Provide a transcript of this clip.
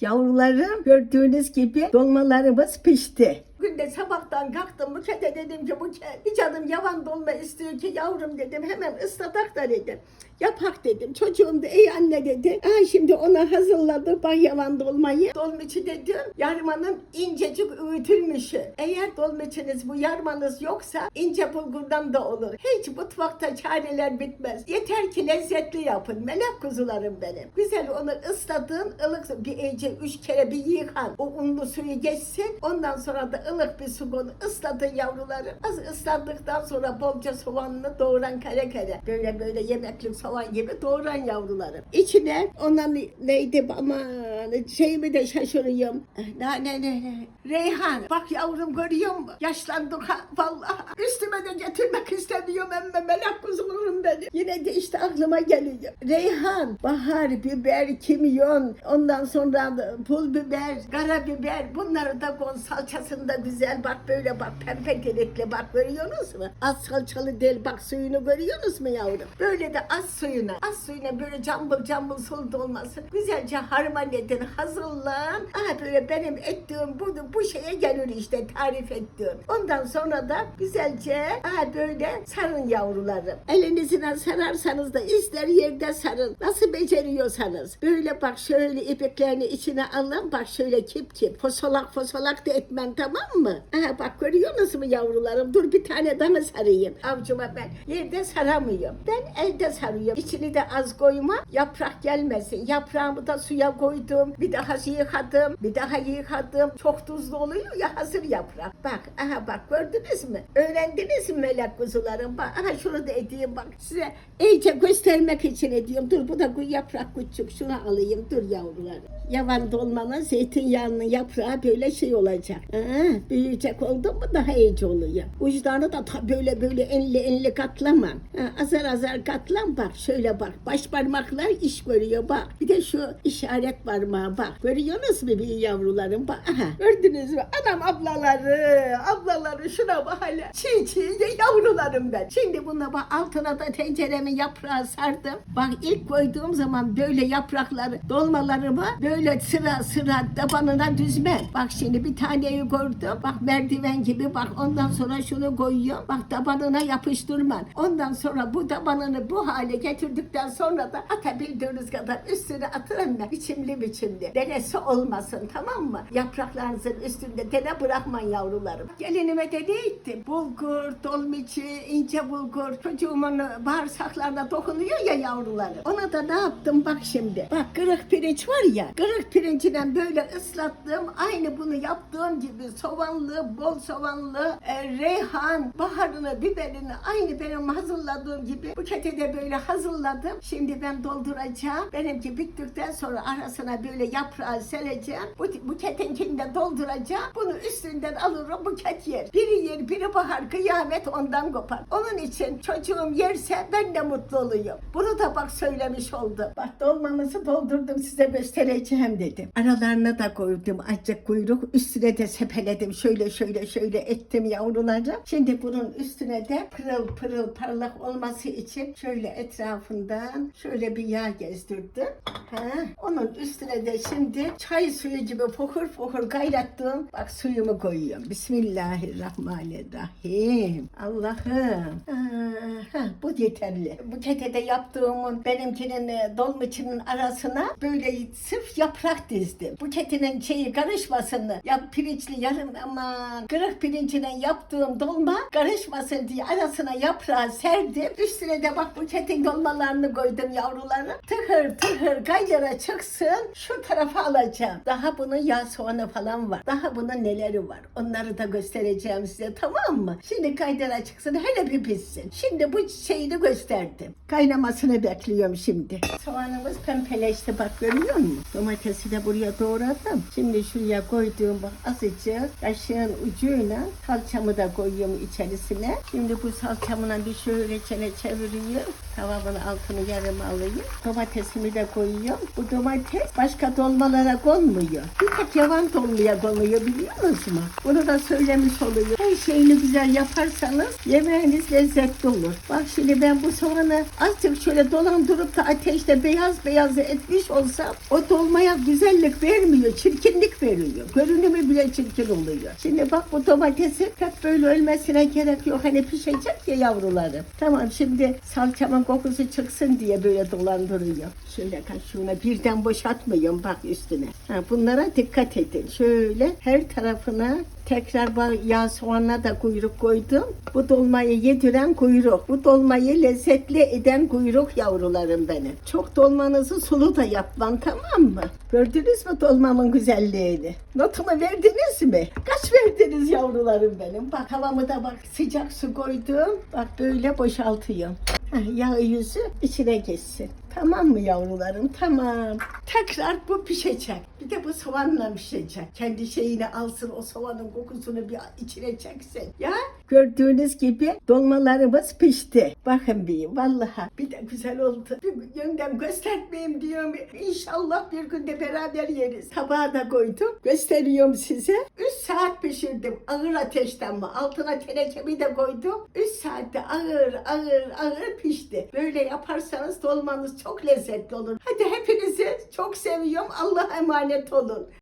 Yavrularım gördüğünüz gibi dolmalarımız pişti. Bugün de sabahtan kalktım Buket'e dedim ki Buket bir canım yavan dolma istiyor ki yavrum dedim hemen ıslatak da dedim. Yapak dedim. Çocuğum da ey anne dedi. Aa, şimdi ona hazırladı bak yavan dolmayı. Dolmacı dedim yarmanın incecik öğütülmüşü. Eğer dolmacınız bu yarmanız yoksa ince bulgurdan da olur. Hiç mutfakta çareler bitmez. Yeter ki lezzetli yapın. Melek kuzularım benim. Güzel onu ısladın ılık bir iyice üç kere bir yıkan. O unlu suyu geçsin. Ondan sonra da ılık bir su koy. Isladın yavruları. Az ıslandıktan sonra bolca soğanını doğran kare kare. Böyle böyle yemeklik soğan gibi doğran yavrularım. İçine ondan neydi aman şeyimi de şaşırıyorum. Ne ne ne ne. Reyhan bak yavrum görüyor musun? Yaşlandık ha vallahi. Üstüme de getirmek istemiyorum emme melek kuzumurum beni. Yine de işte aklıma geliyor. Reyhan, bahar, biber, kimyon, ondan sonra pul biber, karabiber bunları da kon salçasında güzel bak böyle bak pembe delikli bak görüyorsunuz mu? Az salçalı değil bak suyunu görüyorsunuz mu yavrum? Böyle de az suyuna, az suyuna böyle cambıl cambıl sulu dolması güzelce harman edin, hazırlan. Aha böyle benim ettiğim bu, bu şeye gelir işte tarif ettiğim. Ondan sonra da güzelce aha böyle sarın yavrularım. Elinizle sararsanız da ister yerde sarın. Nasıl beceriyorsanız. Böyle bak şöyle ipeklerini içine alın. Bak şöyle kip kip. Fosolak fosolak da etmen tamam mı? Aha bak görüyorsunuz mu yavrularım? Dur bir tane daha sarayım. Avcuma ben yerde saramıyorum. Ben elde sarıyorum. İçini de az koyma. Yaprak gelmesin. Yaprağımı da suya koydum. Bir daha yıkadım. Bir daha yıkadım. Çok tuzlu oluyor ya hazır yaprak. Bak aha bak gördünüz mü? Öğrendiniz mi melek kuzularım? Bak aha şunu da edeyim bak. Size iyice göstermek için ediyorum. Dur bu da bu yaprak küçük. Şunu alayım. Dur yavrularım. Yavan dolmanın zeytinyağının yaprağı böyle şey olacak. Ha, büyüyecek oldu mu daha iyice oluyor. Uçlarını da böyle böyle enli enli katlama. Ha, azar azar katlan bak şöyle bak. Baş parmaklar iş görüyor bak. Bir de şu işaret parmağı bak. Görüyorsunuz mu bir yavrularım bak. Aha, gördünüz mü? Anam ablaları, ablaları şuna bak hele. Çiğ çiğ yavrularım ben. Şimdi buna bak altına da tenceremi yaprağı sardım. Bak ilk koyduğum zaman böyle yaprakları dolmalarımı böyle sıra sıra tabanına düzmem. Bak şimdi bir taneyi koydum. Bak merdiven gibi bak ondan sonra şunu koyuyorum. Bak tabanına yapıştırman. Ondan sonra bu tabanını bu hale getirdikten sonra da atabildiğiniz kadar üstüne atın mı? Biçimli biçimli. Denesi olmasın tamam mı? Yapraklarınızın üstünde dene bırakman yavrularım. Gelinime de ne? Bulgur, dolmiçi, ince bulgur. Çocuğumun bağırsaklarına dokunuyor ya yavruları. Ona da ne yaptım bak şimdi. Bak kırık pirinç var ya. Kırık pirincinden böyle ıslattım. Aynı bunu yaptığım gibi soğanlı, bol soğanlı, e, reyhan, baharını, biberini aynı benim hazırladığım gibi bu de böyle hazırladım. Şimdi ben dolduracağım. Benimki bittikten sonra arasına böyle yaprağı sereceğim. Bu, bu ketinkini de dolduracağım. Bunu üstünden alırım buket yer. Biri yer, biri bahar, kıyamet ondan kopar. Onun için çocuğum yerse ben de mutlu oluyorum. Bunu da bak söylemiş oldum. Bak dolmamızı doldurdum size göstereceğim dedim. Aralarına da koydum azıcık kuyruk. Üstüne de sepeledim. Şöyle şöyle şöyle ettim yavruları. Şimdi bunun üstüne de pırıl pırıl parlak olması için şöyle etrafından şöyle bir yağ gezdirdim. Ha, onun üstüne de şimdi çay suyu gibi fokur fokur kaynattım. Bak suyumu koyuyorum. Bismillahirrahmanirrahim. Allah'ım. Ha, bu yeterli. Bu ketede yaptığımın benimkinin e, dolmacının arasına böyle sırf yaprak dizdim. Bu ketinin şeyi karışmasın. Ya pirinçli yarım aman kırık pirincinden yaptığım dolma karışmasın diye arasına yaprağı serdim. Üstüne de bak bu ketin dolmalarını koydum yavruları. Tıhır tıhır gayyara çıksın şu tarafa alacağım. Daha bunun yağ soğanı falan var. Daha bunun neleri var. Onları da göstereceğim size tamam mı? Şimdi gayyara çıksın hele bir pişsin. Şimdi bu şeyini gösterdim. Kaynamasını bekliyorum şimdi. Soğanımız pembeleşti bak görüyor musun? Domatesi de buraya doğradım. Şimdi şuraya koyduğum bak azıcık kaşığın ucuyla salçamı da koyuyorum içerisine. Şimdi bu salçamına bir şöyle çene çeviriyorum. Tavamın altını yarım alayım. Domatesimi de koyuyorum. Bu domates başka dolmalara konmuyor. Bir Fakat yavan dolmaya konuyor biliyor musunuz? Bunu da söylemiş oluyor. Her şeyini güzel yaparsanız yemeğiniz lezzetli olur. Bak şimdi ben bu soğanı azıcık şöyle dolandırıp da ateşte beyaz beyaz etmiş olsam o dolmaya güzellik vermiyor, çirkinlik veriyor. Görünümü bile çirkin oluyor. Şimdi bak bu domatesi hep böyle ölmesine gerek yok. Hani pişecek ya yavruları. Tamam şimdi salçamın kokusu çıksın diye böyle dolandırıyor. Şöyle kaşığına birden boşaltmayın bak üstüne. Ha, bunlara dikkat edin. Şöyle her tarafına tekrar bak yağ soğanla da kuyruk koydum. Bu dolmayı yediren kuyruk. Bu dolmayı lezzetli eden kuyruk yavrularım benim. Çok dolmanızı sulu da yapmam tamam mı? Gördünüz mü dolmamın güzelliğini? Notumu verdiniz mi? Kaç verdiniz yavrularım benim? Bak havamı da bak sıcak su koydum. Bak böyle boşaltıyorum. Yağ yüzü içine geçsin. Tamam mı yavrularım? Tamam. Tekrar bu pişecek. Bir de bu soğanla pişecek. Kendi şeyini alsın o soğanın kokusunu bir içine çeksin. Ya gördüğünüz gibi dolmalarımız pişti. Bakın bir vallahi bir de güzel oldu. Bir yöntem göstermeyeyim diyorum. İnşallah bir günde beraber yeriz. Tabağa da koydum. Gösteriyorum size. 3 saat pişirdim. Ağır ateşten mi? Altına tenekemi de koydum. 3 saatte ağır ağır ağır pişti. Böyle yaparsanız dolmanız çok lezzetli olur. Hadi hepinizi çok seviyorum. Allah'a emanet olun.